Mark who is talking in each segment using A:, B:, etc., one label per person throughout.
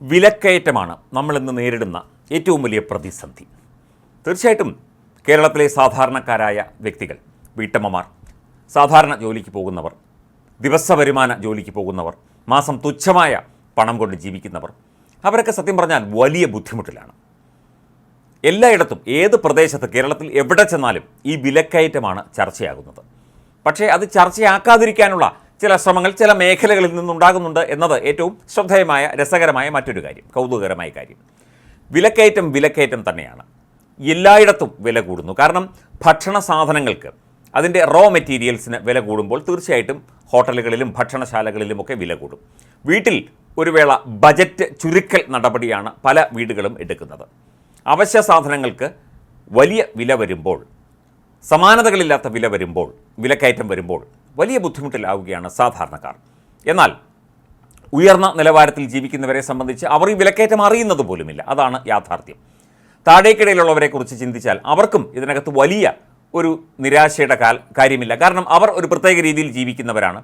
A: വിലക്കയറ്റമാണ് നമ്മളിന്ന് നേരിടുന്ന ഏറ്റവും വലിയ പ്രതിസന്ധി. തീർച്ചയായിട്ടും കേരളത്തിലെ സാധാരണക്കാരായ വ്യക്തികൾ വീട്ടമ്മമാർ സാധാരണ ജോലിക്ക് പോകുന്നവർ ദിവസ വരുമാന ജോലിക്ക് പോകുന്നവർ മാസം തുച്ഛമായ പണം കൊണ്ട് ജീവിക്കുന്നവർ അവരൊക്കെ സത്യം പറഞ്ഞാൽ വലിയ ബുദ്ധിമുട്ടിലാണ്. എല്ലായിടത്തും ഏത് പ്രദേശത്ത് കേരളത്തിൽ എവിടെ ചെന്നാലും ഈ വിലക്കയറ്റമാണ് ചർച്ചയാകുന്നത്. പക്ഷേ അത് ചർച്ചയാക്കാതിരിക്കാനുള്ള ചില ശ്രമങ്ങൾ ചില മേഖലകളിൽ നിന്നുണ്ടാകുന്നുണ്ട് എന്നത് ഏറ്റവും ശ്രദ്ധേയമായ രസകരമായ മറ്റൊരു കാര്യം കൗതുകകരമായ കാര്യം. വിലക്കയറ്റം വിലക്കയറ്റം തന്നെയാണ്. എല്ലായിടത്തും വില കൂടുന്നു. കാരണം ഭക്ഷണ സാധനങ്ങൾക്ക് അതിന്റെ റോ മെറ്റീരിയൽസിന് വില കൂടുമ്പോൾ തീർച്ചയായിട്ടും ഹോട്ടലുകളിലും ഭക്ഷണശാലകളിലുമൊക്കെ വില കൂടും. വീട്ടിൽ ഒരു വേള ബജറ്റ് ചുരുക്കൽ നടപടിയാണ് പല വീടുകളും എടുക്കുന്നത്. അവശ്യ സാധനങ്ങൾക്ക് വലിയ വില വരുമ്പോൾ സമാനതകളില്ലാത്ത വില വരുമ്പോൾ വിലക്കയറ്റം വരുമ്പോൾ വലിയ ബുദ്ധിമുട്ടിലാവുകയാണ് സാധാരണക്കാർ. എന്നാൽ ഉയർന്ന നിലവാരത്തിൽ ജീവിക്കുന്നവരെ സംബന്ധിച്ച് അവർ ഈ വിലക്കയറ്റം അറിയുന്നത് പോലുമില്ല. അതാണ് യാഥാർത്ഥ്യം. താഴേക്കിടയിലുള്ളവരെ കുറിച്ച് ചിന്തിച്ചാൽ അവർക്കും ഇതിനകത്ത് വലിയ ഒരു നിരാശയുടെ കാര്യമില്ല. കാരണം അവർ ഒരു പ്രത്യേക രീതിയിൽ ജീവിക്കുന്നവരാണ്.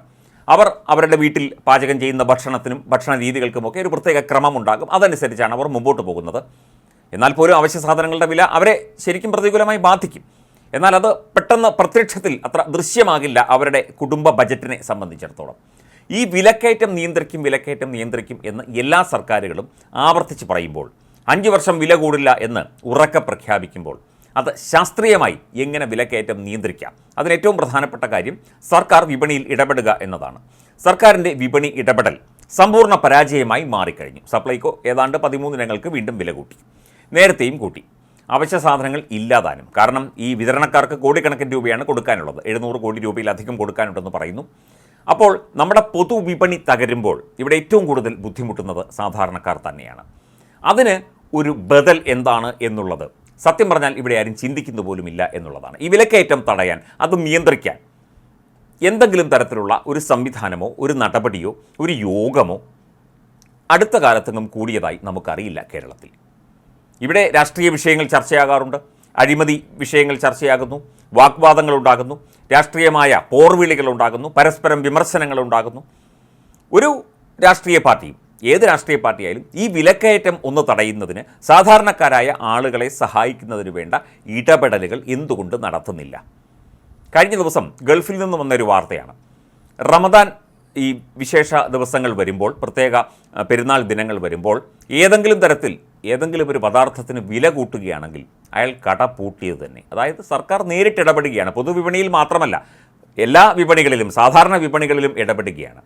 A: അവർ അവരുടെ വീട്ടിൽ പാചകം ചെയ്യുന്ന ഭക്ഷണത്തിനും ഭക്ഷണ രീതികൾക്കുമൊക്കെ ഒരു പ്രത്യേക ക്രമമുണ്ടാകും. അതനുസരിച്ചാണ് അവർ മുമ്പോട്ട് പോകുന്നത്. എന്നാൽ പോലും അവശ്യ സാധനങ്ങളുടെ വില അവരെ ശരിക്കും പ്രതികൂലമായി ബാധിക്കും. എന്നാൽ അത് പെട്ടെന്ന് പ്രത്യക്ഷത്തിൽ അത്ര ദൃശ്യമാകില്ല അവരുടെ കുടുംബ ബജറ്റിനെ സംബന്ധിച്ചിടത്തോളം. ഈ വിലക്കയറ്റം നിയന്ത്രിക്കും വിലക്കയറ്റം നിയന്ത്രിക്കും എന്ന് എല്ലാ സർക്കാരുകളും ആവർത്തിച്ച് പറയുമ്പോൾ അഞ്ച് വർഷം വില കൂടില്ല എന്ന് ഉറക്കെ പ്രഖ്യാപിക്കുമ്പോൾ അത് ശാസ്ത്രീയമായി എങ്ങനെ വിലക്കയറ്റം നിയന്ത്രിക്കാം? അതിന് ഏറ്റവും പ്രധാനപ്പെട്ട കാര്യം സർക്കാർ വിപണിയിൽ ഇടപെടുക എന്നതാണ്. സർക്കാരിന്റെ വിപണി ഇടപെടൽ സമ്പൂർണ പരാജയമായി മാറിക്കഴിഞ്ഞു. സപ്ലൈകോ ഏതാണ്ട് പതിമൂന്ന് ഇനങ്ങൾക്ക് വീണ്ടും വില കൂട്ടി. നേരത്തെയും കൂട്ടി. അവശ്യ സാധനങ്ങൾ ഇല്ലാതാനും. കാരണം ഈ വിതരണക്കാർക്ക് കോടിക്കണക്കിന് രൂപയാണ് കൊടുക്കാനുള്ളത്. എഴുന്നൂറ് കോടി രൂപയിലധികം കൊടുക്കാനുണ്ടെന്ന് പറയുന്നു. അപ്പോൾ നമ്മുടെ പൊതുവിപണി തകരുമ്പോൾ ഇവിടെ ഏറ്റവും കൂടുതൽ ബുദ്ധിമുട്ടുന്നത് സാധാരണക്കാർ തന്നെയാണ്. അതിന് ഒരു ബദൽ എന്താണ് എന്നുള്ളത്? സത്യം പറഞ്ഞാൽ ഇവിടെ ആരും ചിന്തിക്കുന്ന പോലുമില്ല എന്നുള്ളതാണ്. ഈ വിലക്കയറ്റം തടയാൻ അത് നിയന്ത്രിക്കാൻ എന്തെങ്കിലും തരത്തിലുള്ള ഒരു സംവിധാനമോ ഒരു നടപടിയോ ഒരു യോഗമോ അടുത്ത കാലത്തെങ്ങും കൂടിയതായി നമുക്കറിയില്ല കേരളത്തിൽ. ഇവിടെ രാഷ്ട്രീയ വിഷയങ്ങൾ ചർച്ചയാകാറുണ്ട്. അഴിമതി വിഷയങ്ങൾ ചർച്ചയാകുന്നു. വാഗ്വാദങ്ങൾ ഉണ്ടാകുന്നു. രാഷ്ട്രീയമായ പോർവിളികൾ ഉണ്ടാകുന്നു. പരസ്പരം വിമർശനങ്ങൾ ഉണ്ടാകുന്നു. ഒരു രാഷ്ട്രീയ പാർട്ടിയും ഏത് രാഷ്ട്രീയ പാർട്ടിയായാലും ഈ വിലക്കയറ്റം ഒന്ന് തടയുന്നതിന് സാധാരണക്കാരായ ആളുകളെ സഹായിക്കുന്നതിന് വേണ്ട ഇടപെടലുകൾ എന്തുകൊണ്ട് നടത്തുന്നില്ല? കഴിഞ്ഞ ദിവസം ഗൾഫിൽ നിന്ന് വന്നൊരു വാർത്തയാണ്. റമദാൻ ഈ വിശേഷ ദിവസങ്ങൾ വരുമ്പോൾ പ്രത്യേക പെരുന്നാൾ ദിനങ്ങൾ വരുമ്പോൾ ഏതെങ്കിലും തരത്തിൽ ഏതെങ്കിലും ഒരു പദാർത്ഥത്തിന് വില കൂട്ടുകയാണെങ്കിൽ അയാൾ കട പൂട്ടിയത് തന്നെ. അതായത് സർക്കാർ നേരിട്ട് ഇടപെടുകയാണ്. പൊതുവിപണിയിൽ മാത്രമല്ല എല്ലാ വിപണികളിലും സാധാരണ വിപണികളിലും ഇടപെടുകയാണ്.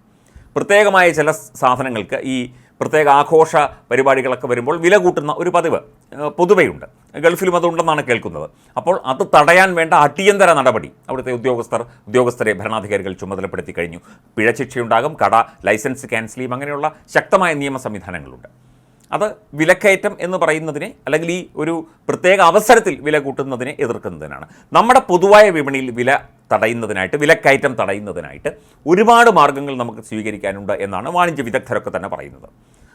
A: പ്രത്യേകമായ ചില സാധനങ്ങൾക്ക് ഈ പ്രത്യേക ആഘോഷ പരിപാടികളൊക്കെ വരുമ്പോൾ വില കൂട്ടുന്ന ഒരു പതിവ് പൊതുവെയുണ്ട്. ഗൾഫിലും അതുണ്ടെന്നാണ് കേൾക്കുന്നത്. അപ്പോൾ അത് തടയാൻ വേണ്ട അടിയന്തര നടപടി അവിടുത്തെ ഉദ്യോഗസ്ഥർ ഉദ്യോഗസ്ഥരെ ഭരണാധികാരികൾ ചുമതലപ്പെടുത്തി കഴിഞ്ഞു. പിഴ ശിക്ഷയുണ്ടാകും കട ലൈസൻസ് ക്യാൻസൽ ചെയ്യും അങ്ങനെയുള്ള ശക്തമായ നിയമ സംവിധാനങ്ങളുണ്ട് അത് വിലക്കയറ്റം എന്ന് പറയുന്നതിനെ അല്ലെങ്കിൽ ഈ ഒരു പ്രത്യേക അവസരത്തിൽ വില കൂട്ടുന്നതിനെ എതിർക്കുന്നതിനാണ്. നമ്മുടെ പൊതുവായ വിപണിയിൽ വില തടയുന്നതിനായിട്ട് വിലക്കയറ്റം തടയുന്നതിനായിട്ട് ഒരുപാട് മാർഗങ്ങൾ നമുക്ക് സ്വീകരിക്കാനുണ്ട് എന്നാണ് വാണിജ്യ വിദഗ്ധരൊക്കെ തന്നെ പറയുന്നത്.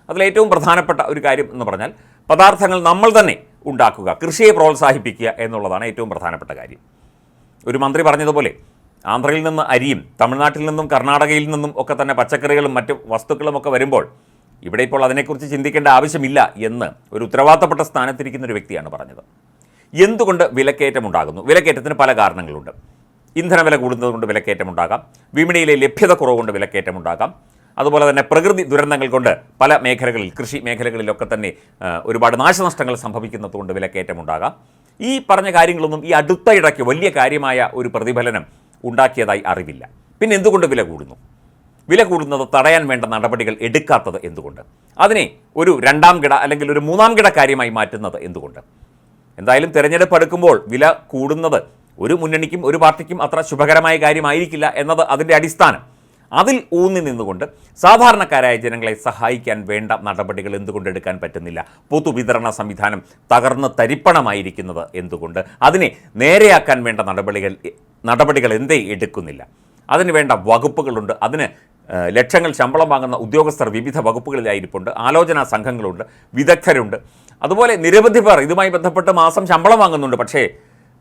A: അതിലേറ്റവും പ്രധാനപ്പെട്ട ഒരു കാര്യം എന്ന് പറഞ്ഞാൽ പദാർത്ഥങ്ങൾ നമ്മൾ തന്നെ ഉണ്ടാക്കുക കൃഷിയെ പ്രോത്സാഹിപ്പിക്കുക എന്നുള്ളതാണ് ഏറ്റവും പ്രധാനപ്പെട്ട കാര്യം. ഒരു മന്ത്രി പറഞ്ഞതുപോലെ ആന്ധ്രയിൽ നിന്ന് അരിയും തമിഴ്നാട്ടിൽ നിന്നും കർണാടകയിൽ നിന്നും ഒക്കെ തന്നെ പച്ചക്കറികളും മറ്റ് വസ്തുക്കളും ഒക്കെ വരുമ്പോൾ ഇവിടെ ഇപ്പോൾ അതിനെക്കുറിച്ച് ചിന്തിക്കേണ്ട ആവശ്യമില്ല എന്ന് ഒരു ഉത്തരവാദിത്തപ്പെട്ട സ്ഥാനത്തിരിക്കുന്ന ഒരു വ്യക്തിയാണ് പറഞ്ഞത്. എന്തുകൊണ്ട് വിലക്കയറ്റം ഉണ്ടാകുന്നു വിലക്കയറ്റത്തിന് പല കാരണങ്ങളുണ്ട്. ഇന്ധനവില കൂടുന്നത് കൊണ്ട് വിലക്കയറ്റം ഉണ്ടാകാം വിപണിയിലെ ലഭ്യത കുറവുകൊണ്ട് കൊണ്ട് വിലക്കയറ്റം ഉണ്ടാകാം അതുപോലെ തന്നെ പ്രകൃതി ദുരന്തങ്ങൾ കൊണ്ട് പല മേഖലകളിൽ കൃഷി മേഖലകളിലൊക്കെ തന്നെ ഒരുപാട് നാശനഷ്ടങ്ങൾ സംഭവിക്കുന്നതുകൊണ്ട് വിലക്കയറ്റം ഉണ്ടാകാം ഈ പറഞ്ഞ കാര്യങ്ങളൊന്നും ഈ അടുത്ത ഇടയ്ക്ക് വലിയ കാര്യമായ ഒരു പ്രതിഫലനം ഉണ്ടാക്കിയതായി അറിവില്ല. പിന്നെ എന്തുകൊണ്ട് വില കൂടുന്നു? വില കൂടുന്നത് തടയാൻ വേണ്ട നടപടികൾ എടുക്കാത്തത് എന്തുകൊണ്ട്? അതിനെ ഒരു രണ്ടാം കിട അല്ലെങ്കിൽ ഒരു മൂന്നാം കിട കാര്യമായി മാറ്റുന്നത് എന്തുകൊണ്ട്? എന്തായാലും തിരഞ്ഞെടുപ്പ് അടുക്കുമ്പോൾ വില കൂടുന്നത് ഒരു മുന്നണിക്കും ഒരു പാർട്ടിക്കും അത്ര ശുഭകരമായ കാര്യമായിരിക്കില്ല എന്നത് അതിന്റെ അടിസ്ഥാനം. അതിൽ ഊന്നി നിന്നുകൊണ്ട് സാധാരണക്കാരായ ജനങ്ങളെ സഹായിക്കാൻ വേണ്ട നടപടികൾ എന്തുകൊണ്ട് എടുക്കാൻ പറ്റുന്നില്ല? പൊതുവിതരണ സംവിധാനം തകർന്ന് തരിപ്പണമായിരിക്കുന്നത് എന്തുകൊണ്ട്? അതിനെ നേരെയാക്കാൻ വേണ്ട നടപടികൾ നടപടികൾ എന്തേ എടുക്കുന്നില്ല? അതിന് വേണ്ട വകുപ്പുകളുണ്ട്. അതിന് ലക്ഷങ്ങൾ ശമ്പളം വാങ്ങുന്ന ഉദ്യോഗസ്ഥർ വിവിധ വകുപ്പുകളിലായിരിപ്പുണ്ട്. ആലോചനാ സംഘങ്ങളുണ്ട് വിദഗ്ധരുണ്ട്. അതുപോലെ നിരവധി പേർ ഇതുമായി ബന്ധപ്പെട്ട് മാസം ശമ്പളം വാങ്ങുന്നുണ്ട്. പക്ഷേ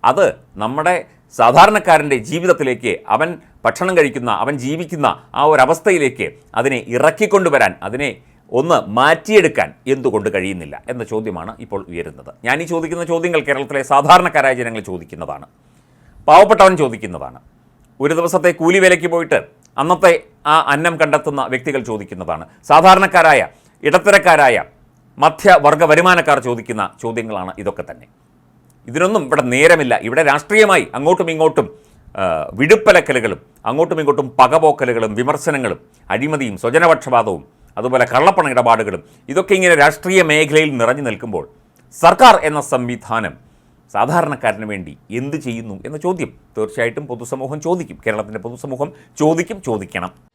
A: അത് നമ്മുടെ സാധാരണക്കാരന്റെ ജീവിതത്തിലേക്ക് അവൻ ഭക്ഷണം കഴിക്കുന്ന അവൻ ജീവിക്കുന്ന ആ ഒരവസ്ഥയിലേക്ക് അതിനെ ഇറക്കിക്കൊണ്ടുവരാൻ അതിനെ ഒന്ന് മാറ്റിയെടുക്കാൻ എന്തുകൊണ്ട് കഴിയുന്നില്ല എന്ന ചോദ്യമാണ് ഇപ്പോൾ ഉയരുന്നത്. ഞാൻ ഈ ചോദിക്കുന്ന ചോദ്യങ്ങൾ കേരളത്തിലെ സാധാരണക്കാരായ ജനങ്ങൾ ചോദിക്കുന്നതാണ്. പാവപ്പെട്ടവൻ ചോദിക്കുന്നതാണ്. ഒരു ദിവസത്തെ കൂലി വിലയ്ക്ക് പോയിട്ട് അന്നത്തെ ആ അന്നം കണ്ടെത്തുന്ന വ്യക്തികൾ ചോദിക്കുന്നതാണ്. സാധാരണക്കാരായ ഇടത്തരക്കാരായ മധ്യവർഗ വരുമാനക്കാർ ചോദിക്കുന്ന ചോദ്യങ്ങളാണ് ഇതൊക്കെ തന്നെ. ഇതിനൊന്നും ഇവിടെ നേരമില്ല. ഇവിടെ രാഷ്ട്രീയമായി അങ്ങോട്ടും ഇങ്ങോട്ടും വിടുപ്പലക്കലുകളും അങ്ങോട്ടും ഇങ്ങോട്ടും പകപോക്കലുകളും വിമർശനങ്ങളും അഴിമതിയും സ്വജനപക്ഷപാതവും അതുപോലെ കള്ളപ്പണ ഇടപാടുകളും ഇതൊക്കെ ഇങ്ങനെ രാഷ്ട്രീയ മേഖലയിൽ നിറഞ്ഞു നിൽക്കുമ്പോൾ സർക്കാർ എന്ന സംവിധാനം സാധാരണക്കാരന് വേണ്ടി എന്ത് ചെയ്യുന്നു എന്ന ചോദ്യം തീർച്ചയായിട്ടും പൊതുസമൂഹം ചോദിക്കും. കേരളത്തിന്റെ പൊതുസമൂഹം ചോദിക്കും ചോദിക്കണം.